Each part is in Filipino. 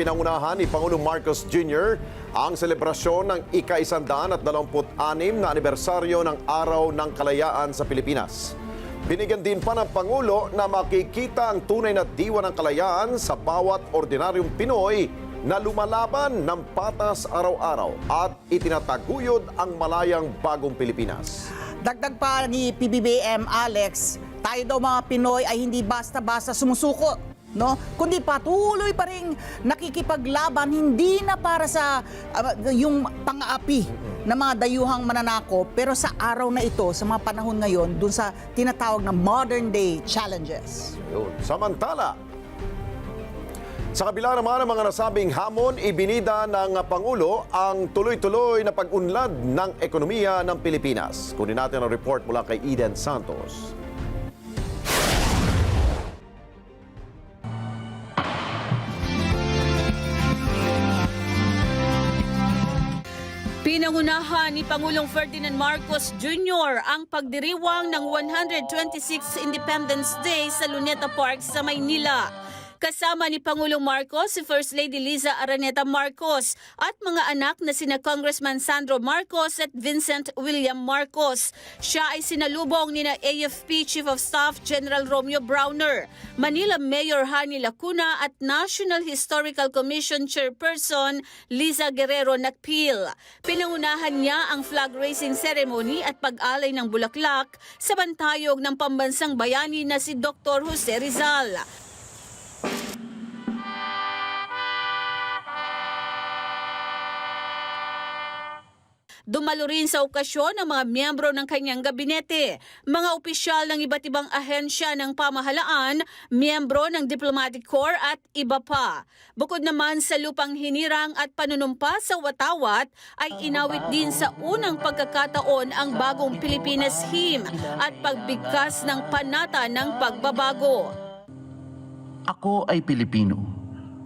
pinangunahan ni Pangulong Marcos Jr. ang selebrasyon ng ika-isandaan at dalawamput-anim na anibersaryo ng Araw ng Kalayaan sa Pilipinas. Binigyan din pa ng Pangulo na makikita ang tunay na diwa ng kalayaan sa bawat ordinaryong Pinoy na lumalaban ng patas araw-araw at itinataguyod ang malayang bagong Pilipinas. Dagdag pa ni PBBM Alex, tayo daw mga Pinoy ay hindi basta-basta sumusuko, no? Kundi patuloy pa rin nakikipaglaban hindi na para sa ah, yung pang-aapi ng mga dayuhang mananako, pero sa araw na ito, sa mga panahon ngayon, dun sa tinatawag na modern day challenges. Yun. Samantala, sa kabila naman ng mga nasabing hamon, ibinida ng Pangulo ang tuloy-tuloy na pag-unlad ng ekonomiya ng Pilipinas. Kunin natin ang report mula kay Eden Santos. Pinangunahan ni Pangulong Ferdinand Marcos Jr. ang pagdiriwang ng 126th Independence Day sa Luneta Park sa Maynila. Kasama ni Pangulong Marcos si First Lady Liza Araneta Marcos at mga anak na sina Congressman Sandro Marcos at Vincent William Marcos. Siya ay sinalubong ni na AFP Chief of Staff General Romeo Browner, Manila Mayor Hani Lacuna at National Historical Commission Chairperson Liza Guerrero Nakpil. Pinangunahan niya ang flag raising ceremony at pag-alay ng bulaklak sa bantayog ng pambansang bayani na si Dr. Jose Rizal. Dumalo rin sa okasyon ang mga miyembro ng kanyang gabinete, mga opisyal ng iba't ibang ahensya ng pamahalaan, miyembro ng Diplomatic Corps at iba pa. Bukod naman sa lupang hinirang at panunumpa sa watawat, ay inawit din sa unang pagkakataon ang bagong Pilipinas hymn at pagbigkas ng panata ng pagbabago. Ako ay Pilipino.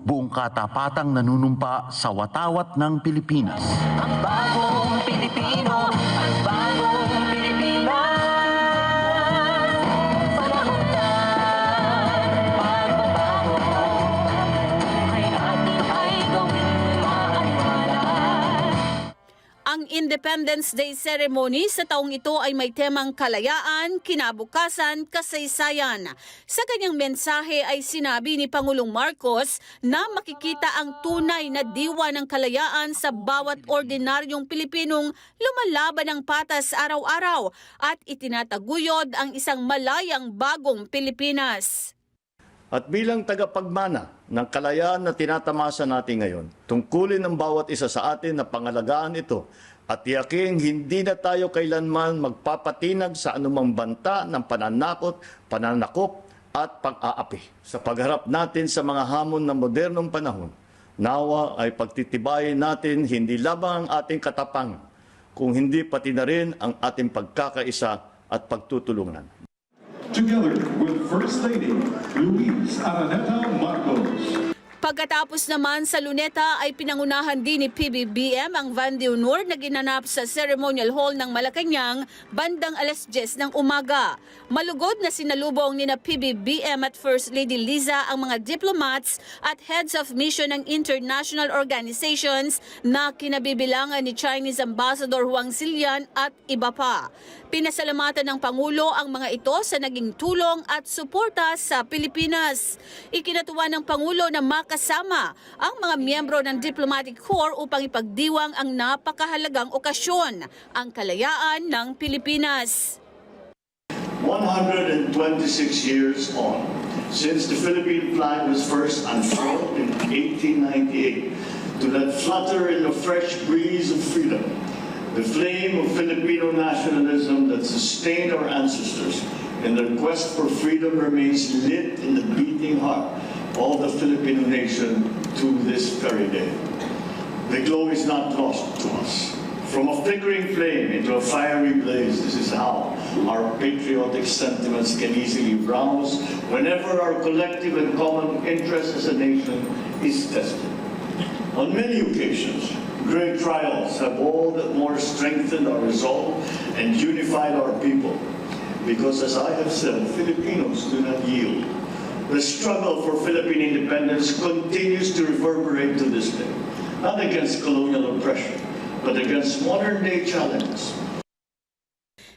Buong katapatang nanunumpa sa watawat ng Pilipinas. Ang bagong Pilipino, Independence Day ceremony sa taong ito ay may temang kalayaan, kinabukasan, kasaysayan. Sa kanyang mensahe ay sinabi ni Pangulong Marcos na makikita ang tunay na diwa ng kalayaan sa bawat ordinaryong Pilipinong lumalaban ng patas araw-araw at itinataguyod ang isang malayang bagong Pilipinas. At bilang tagapagmana ng kalayaan na tinatamasa natin ngayon, tungkulin ng bawat isa sa atin na pangalagaan ito at tiyaking hindi na tayo kailanman magpapatinag sa anumang banta ng pananakot, pananakop at pag-aapi. Sa pagharap natin sa mga hamon ng modernong panahon, nawa ay pagtitibayin natin hindi lamang ang ating katapang, kung hindi pati na rin ang ating pagkakaisa at pagtutulungan. together First Lady Luis Araneta Marcos. Pagkatapos naman sa Luneta ay pinangunahan din ni PBBM ang Van de Honor na ginanap sa Ceremonial Hall ng Malacanang bandang alas 10 ng umaga. Malugod na sinalubong ni na PBBM at First Lady Liza ang mga diplomats at heads of mission ng international organizations na kinabibilangan ni Chinese Ambassador Huang Zilian at iba pa. Pinasalamatan ng Pangulo ang mga ito sa naging tulong at suporta sa Pilipinas. Ikinatuwa ng Pangulo na makasama ang mga miyembro ng Diplomatic Corps upang ipagdiwang ang napakahalagang okasyon, ang kalayaan ng Pilipinas. 126 years on, since the Philippine flag was first unfurled in 1898, to that flutter in the fresh breeze of freedom, the flame of Filipino nationalism that sustained our ancestors in their quest for freedom remains lit in the beating heart of the Filipino nation to this very day. The glow is not lost to us. From a flickering flame into a fiery blaze, this is how our patriotic sentiments can easily rouse whenever our collective and common interest as a nation is tested. On many occasions, great trials have all the more strengthened our resolve and unified our people. Because as I have said, Filipinos do not yield. The struggle for Philippine independence continues to reverberate to this day, not against colonial oppression, but against modern-day challenges.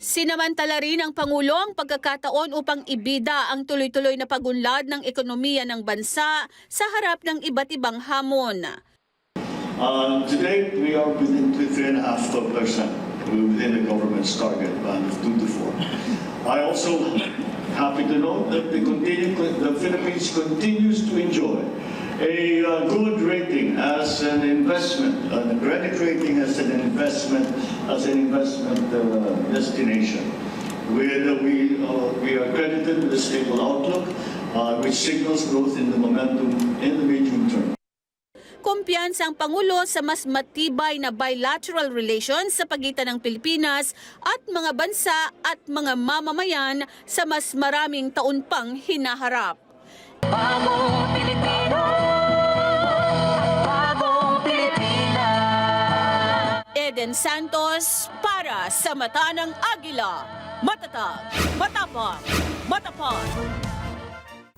Sinamantala rin ng Pangulo ang pagkakataon upang ibida ang tuloy-tuloy na pagunlad ng ekonomiya ng bansa sa harap ng iba't ibang hamon. Uh, Today, we are within 3.5%, within the government's target band of 2 to 4. I also happy to note that the, continue, the Philippines continues to enjoy a uh, good rating as an investment, uh, credit rating as an investment, as an investment uh, destination. Uh, we, uh, we are credited with a stable outlook, uh, which signals growth in the momentum in the medium term. Kumpiyansa ang Pangulo sa mas matibay na bilateral relations sa pagitan ng Pilipinas at mga bansa at mga mamamayan sa mas maraming taon pang hinaharap. Bagong Pilipinas Eden Santos para sa Mata ng Agila. Matatag, matapang, matapang.